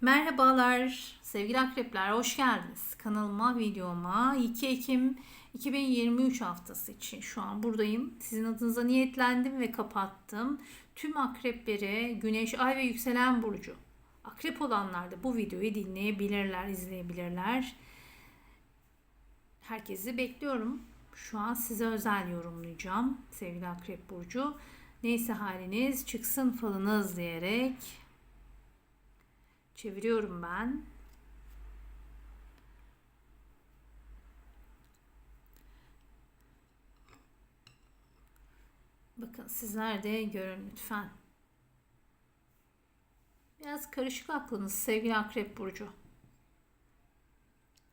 Merhabalar sevgili akrepler hoş geldiniz. Kanalıma videoma 2 Ekim 2023 haftası için şu an buradayım. Sizin adınıza niyetlendim ve kapattım. Tüm akreplere güneş, ay ve yükselen burcu. Akrep olanlar da bu videoyu dinleyebilirler, izleyebilirler. Herkesi bekliyorum. Şu an size özel yorumlayacağım sevgili akrep burcu. Neyse haliniz çıksın falınız diyerek Çeviriyorum ben. Bakın sizler de görün lütfen. Biraz karışık aklınız sevgili Akrep Burcu.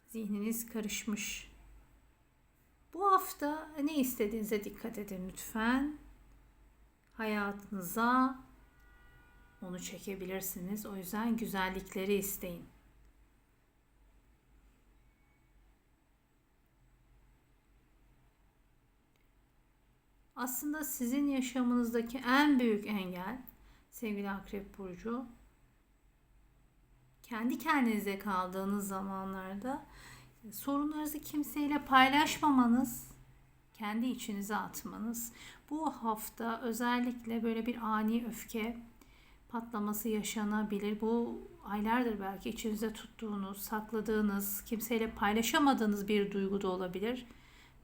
Zihniniz karışmış. Bu hafta ne istediğinize dikkat edin lütfen. Hayatınıza onu çekebilirsiniz. O yüzden güzellikleri isteyin. Aslında sizin yaşamınızdaki en büyük engel sevgili Akrep Burcu kendi kendinize kaldığınız zamanlarda sorunlarınızı kimseyle paylaşmamanız, kendi içinize atmanız. Bu hafta özellikle böyle bir ani öfke, patlaması yaşanabilir. Bu aylardır belki içinizde tuttuğunuz, sakladığınız, kimseyle paylaşamadığınız bir duygu da olabilir.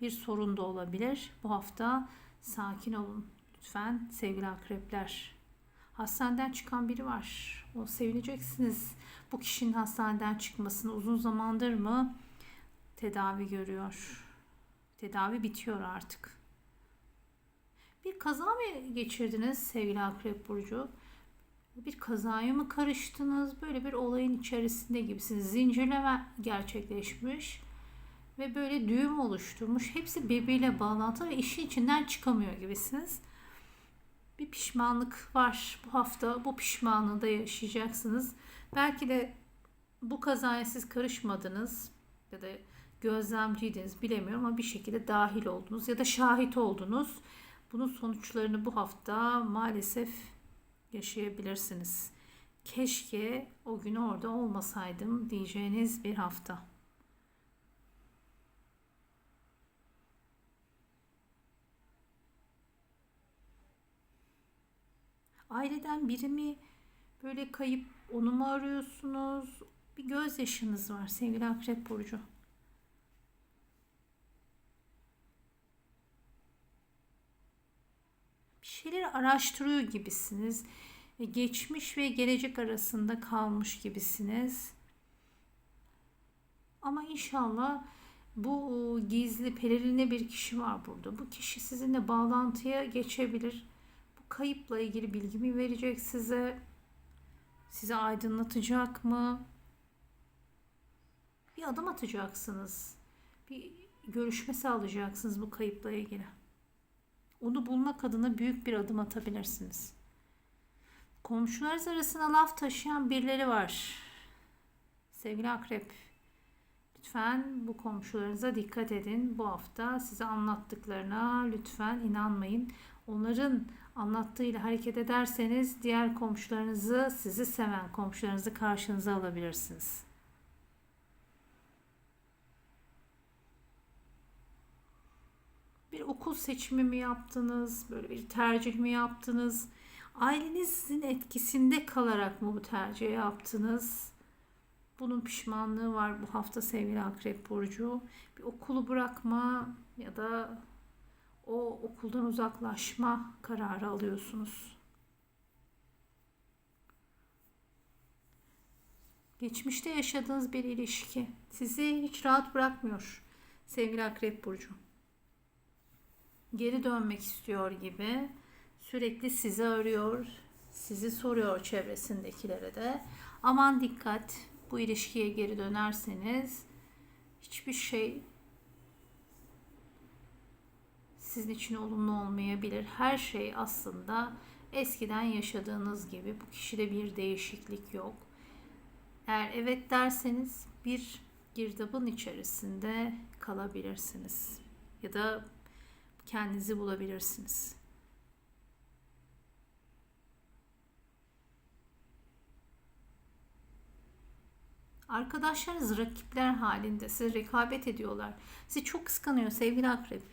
Bir sorun da olabilir. Bu hafta sakin olun lütfen sevgili akrepler. Hastaneden çıkan biri var. O sevineceksiniz. Bu kişinin hastaneden çıkmasını uzun zamandır mı tedavi görüyor. Tedavi bitiyor artık. Bir kaza mı geçirdiniz sevgili Akrep Burcu? Bir kazaya mı karıştınız? Böyle bir olayın içerisinde gibisiniz. Zincirleme gerçekleşmiş ve böyle düğüm oluşturmuş. Hepsi birbiriyle bağlantılı ve işin içinden çıkamıyor gibisiniz. Bir pişmanlık var bu hafta. Bu pişmanlığı da yaşayacaksınız. Belki de bu kazaya siz karışmadınız ya da gözlemciydiniz bilemiyorum ama bir şekilde dahil oldunuz ya da şahit oldunuz. Bunun sonuçlarını bu hafta maalesef yaşayabilirsiniz. Keşke o gün orada olmasaydım diyeceğiniz bir hafta. Aileden biri mi böyle kayıp onu mu arıyorsunuz? Bir gözyaşınız var sevgili Akrep Burcu. Bir şeyleri araştırıyor gibisiniz geçmiş ve gelecek arasında kalmış gibisiniz. Ama inşallah bu gizli pelerinli bir kişi var burada. Bu kişi sizinle bağlantıya geçebilir. Bu kayıpla ilgili bilgimi verecek size. Size aydınlatacak mı? Bir adım atacaksınız. Bir görüşme sağlayacaksınız bu kayıpla ilgili. Onu bulmak adına büyük bir adım atabilirsiniz. Komşularınız arasında laf taşıyan birileri var. Sevgili akrep, lütfen bu komşularınıza dikkat edin. Bu hafta size anlattıklarına lütfen inanmayın. Onların anlattığıyla hareket ederseniz diğer komşularınızı, sizi seven komşularınızı karşınıza alabilirsiniz. Bir okul seçimi mi yaptınız? Böyle bir tercih mi yaptınız? Ailenizin etkisinde kalarak mı bu tercihi yaptınız? Bunun pişmanlığı var bu hafta sevgili Akrep Burcu. Bir okulu bırakma ya da o okuldan uzaklaşma kararı alıyorsunuz. Geçmişte yaşadığınız bir ilişki sizi hiç rahat bırakmıyor sevgili Akrep Burcu. Geri dönmek istiyor gibi Sürekli sizi arıyor, sizi soruyor çevresindekilere de. Aman dikkat, bu ilişkiye geri dönerseniz hiçbir şey sizin için olumlu olmayabilir. Her şey aslında eskiden yaşadığınız gibi. Bu kişide bir değişiklik yok. Eğer evet derseniz bir girdabın içerisinde kalabilirsiniz. Ya da kendinizi bulabilirsiniz. Arkadaşlarınız rakipler halinde size rekabet ediyorlar. Sizi çok kıskanıyor sevgili akrep.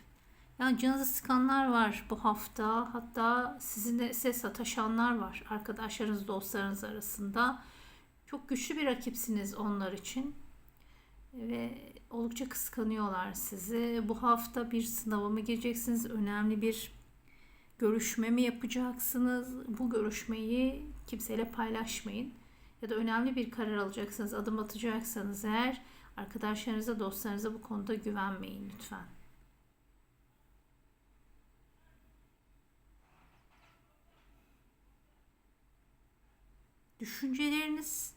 Yani canınızı sıkanlar var bu hafta. Hatta sizinle size sataşanlar var. Arkadaşlarınız, dostlarınız arasında. Çok güçlü bir rakipsiniz onlar için. Ve oldukça kıskanıyorlar sizi. Bu hafta bir sınava mı gireceksiniz? Önemli bir görüşme mi yapacaksınız? Bu görüşmeyi kimseyle paylaşmayın. Ya da önemli bir karar alacaksınız, adım atacaksanız eğer arkadaşlarınıza, dostlarınıza bu konuda güvenmeyin lütfen. Düşünceleriniz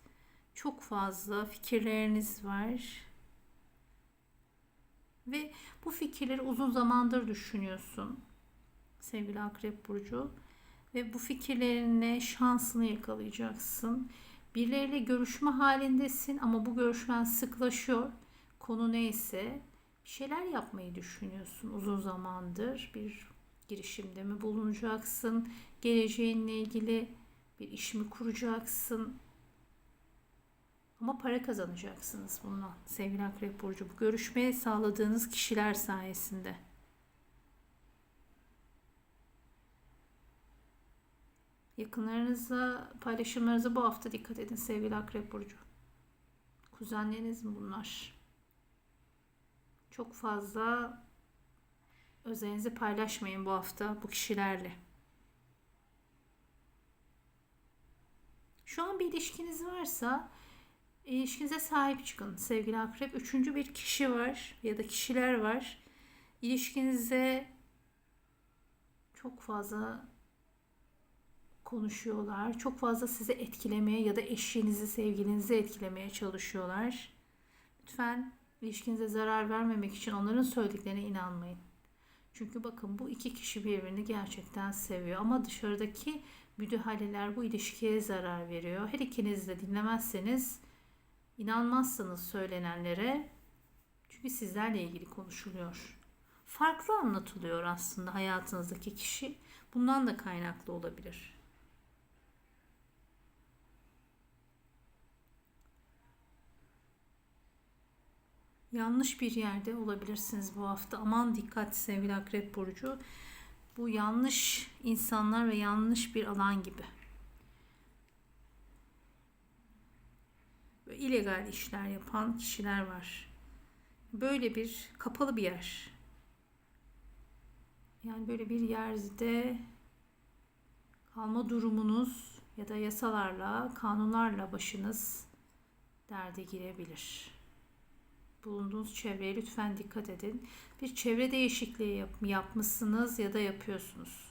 çok fazla, fikirleriniz var. Ve bu fikirleri uzun zamandır düşünüyorsun sevgili Akrep Burcu. Ve bu fikirlerine şansını yakalayacaksın. Birileriyle görüşme halindesin ama bu görüşmen sıklaşıyor. Konu neyse bir şeyler yapmayı düşünüyorsun uzun zamandır. Bir girişimde mi bulunacaksın? Geleceğinle ilgili bir iş mi kuracaksın? Ama para kazanacaksınız bundan sevgili Akrep Burcu. Bu görüşmeye sağladığınız kişiler sayesinde. Yakınlarınıza, paylaşımlarınıza bu hafta dikkat edin sevgili Akrep Burcu. Kuzenleriniz mi bunlar? Çok fazla özelinizi paylaşmayın bu hafta bu kişilerle. Şu an bir ilişkiniz varsa ilişkinize sahip çıkın sevgili akrep. Üçüncü bir kişi var ya da kişiler var. İlişkinize çok fazla konuşuyorlar. Çok fazla sizi etkilemeye ya da eşinizi, sevgilinizi etkilemeye çalışıyorlar. Lütfen ilişkinize zarar vermemek için onların söylediklerine inanmayın. Çünkü bakın bu iki kişi birbirini gerçekten seviyor ama dışarıdaki müdahaleler bu ilişkiye zarar veriyor. Her ikiniz de dinlemezseniz inanmazsanız söylenenlere çünkü sizlerle ilgili konuşuluyor. Farklı anlatılıyor aslında hayatınızdaki kişi. Bundan da kaynaklı olabilir. Yanlış bir yerde olabilirsiniz bu hafta. Aman dikkat sevgili Akrep Burcu. Bu yanlış insanlar ve yanlış bir alan gibi. İllegal işler yapan kişiler var. Böyle bir kapalı bir yer. Yani böyle bir yerde kalma durumunuz ya da yasalarla, kanunlarla başınız derde girebilir bulunduğunuz çevreye lütfen dikkat edin. Bir çevre değişikliği yap yapmışsınız ya da yapıyorsunuz.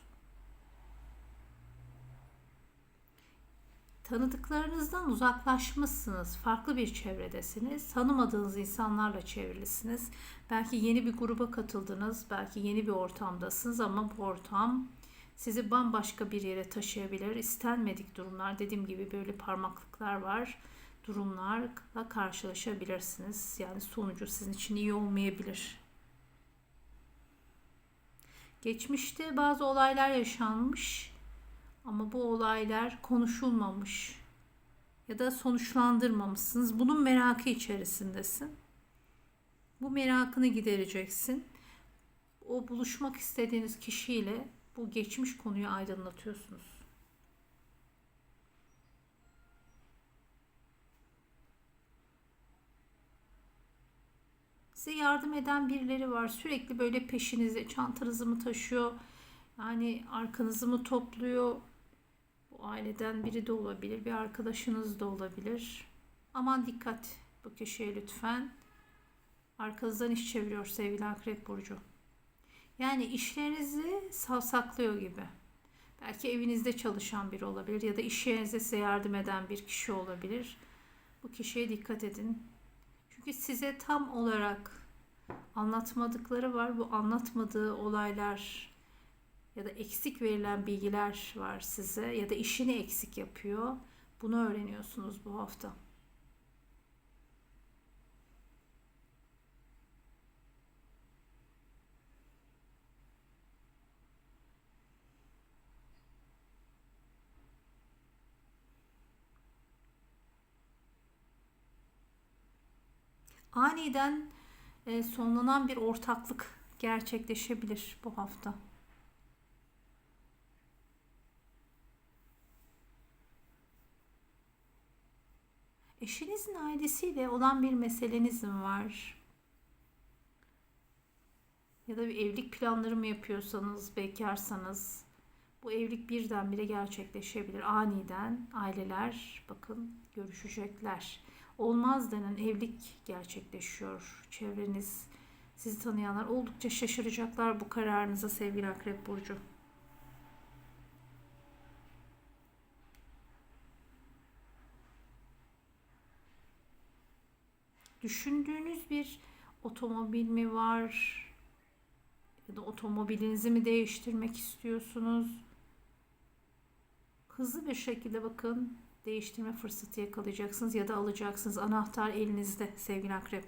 Tanıdıklarınızdan uzaklaşmışsınız. Farklı bir çevredesiniz. Tanımadığınız insanlarla çevrilisiniz. Belki yeni bir gruba katıldınız. Belki yeni bir ortamdasınız ama bu ortam sizi bambaşka bir yere taşıyabilir. İstenmedik durumlar. Dediğim gibi böyle parmaklıklar var durumlarla karşılaşabilirsiniz. Yani sonucu sizin için iyi olmayabilir. Geçmişte bazı olaylar yaşanmış ama bu olaylar konuşulmamış ya da sonuçlandırmamışsınız. Bunun merakı içerisindesin. Bu merakını gidereceksin. O buluşmak istediğiniz kişiyle bu geçmiş konuyu aydınlatıyorsunuz. Size yardım eden birileri var. Sürekli böyle peşinizde çantanızı mı taşıyor? Yani arkanızı mı topluyor? Aileden biri de olabilir. Bir arkadaşınız da olabilir. Aman dikkat bu kişiye lütfen. Arkanızdan iş çeviriyor sevgili Akrep Burcu. Yani işlerinizi savsaklıyor gibi. Belki evinizde çalışan biri olabilir ya da iş yerinizde size yardım eden bir kişi olabilir. Bu kişiye dikkat edin. Çünkü size tam olarak anlatmadıkları var. Bu anlatmadığı olaylar ya da eksik verilen bilgiler var size ya da işini eksik yapıyor. Bunu öğreniyorsunuz bu hafta. Aniden e, sonlanan bir ortaklık gerçekleşebilir bu hafta. Eşinizin ailesiyle olan bir meseleniz mi var? Ya da bir evlilik planları mı yapıyorsanız, bekarsanız bu evlilik birdenbire gerçekleşebilir. Aniden aileler bakın görüşecekler. Olmaz denen evlilik gerçekleşiyor. Çevreniz, sizi tanıyanlar oldukça şaşıracaklar bu kararınıza sevgili Akrep Burcu. Düşündüğünüz bir otomobil mi var? Ya da otomobilinizi mi değiştirmek istiyorsunuz? Hızlı bir şekilde bakın değiştirme fırsatı yakalayacaksınız ya da alacaksınız. Anahtar elinizde sevgili akrep.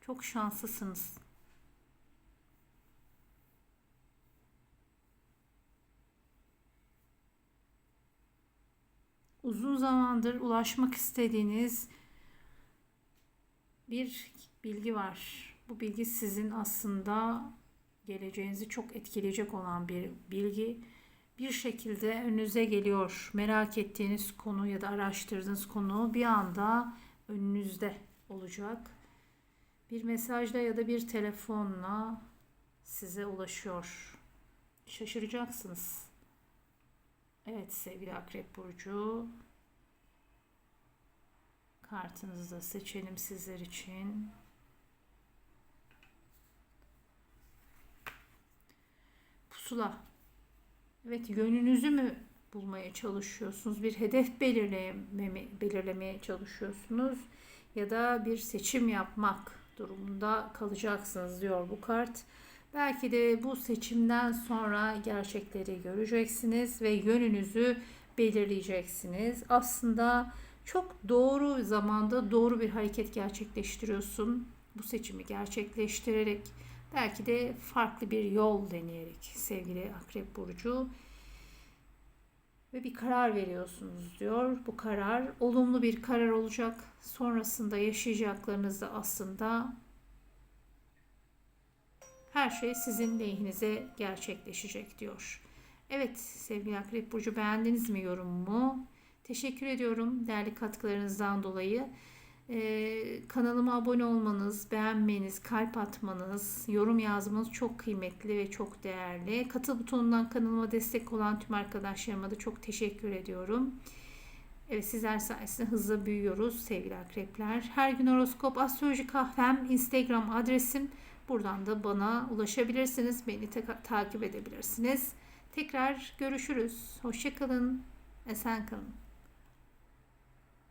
Çok şanslısınız. Uzun zamandır ulaşmak istediğiniz bir bilgi var. Bu bilgi sizin aslında geleceğinizi çok etkileyecek olan bir bilgi. Bir şekilde önünüze geliyor. Merak ettiğiniz konu ya da araştırdığınız konu bir anda önünüzde olacak. Bir mesajla ya da bir telefonla size ulaşıyor. Şaşıracaksınız. Evet sevgili Akrep Burcu. Kartınızı da seçelim sizler için. Pusula. Evet yönünüzü mü bulmaya çalışıyorsunuz? Bir hedef belirleme, belirlemeye çalışıyorsunuz ya da bir seçim yapmak durumunda kalacaksınız diyor bu kart. Belki de bu seçimden sonra gerçekleri göreceksiniz ve yönünüzü belirleyeceksiniz. Aslında çok doğru zamanda doğru bir hareket gerçekleştiriyorsun. Bu seçimi gerçekleştirerek belki de farklı bir yol deneyerek sevgili Akrep Burcu ve bir karar veriyorsunuz diyor. Bu karar olumlu bir karar olacak. Sonrasında yaşayacaklarınız da aslında her şey sizin lehinize gerçekleşecek diyor. Evet sevgili Akrep Burcu beğendiniz mi yorumumu? Teşekkür ediyorum değerli katkılarınızdan dolayı. Ee, kanalıma abone olmanız, beğenmeniz, kalp atmanız, yorum yazmanız çok kıymetli ve çok değerli. Katıl butonundan kanalıma destek olan tüm arkadaşlarıma da çok teşekkür ediyorum. Evet sizler sayesinde hızla büyüyoruz sevgili akrepler. Her gün horoskop, astroloji kahvem, Instagram adresim. Buradan da bana ulaşabilirsiniz. Beni ta- takip edebilirsiniz. Tekrar görüşürüz. Hoşçakalın. Esen kalın.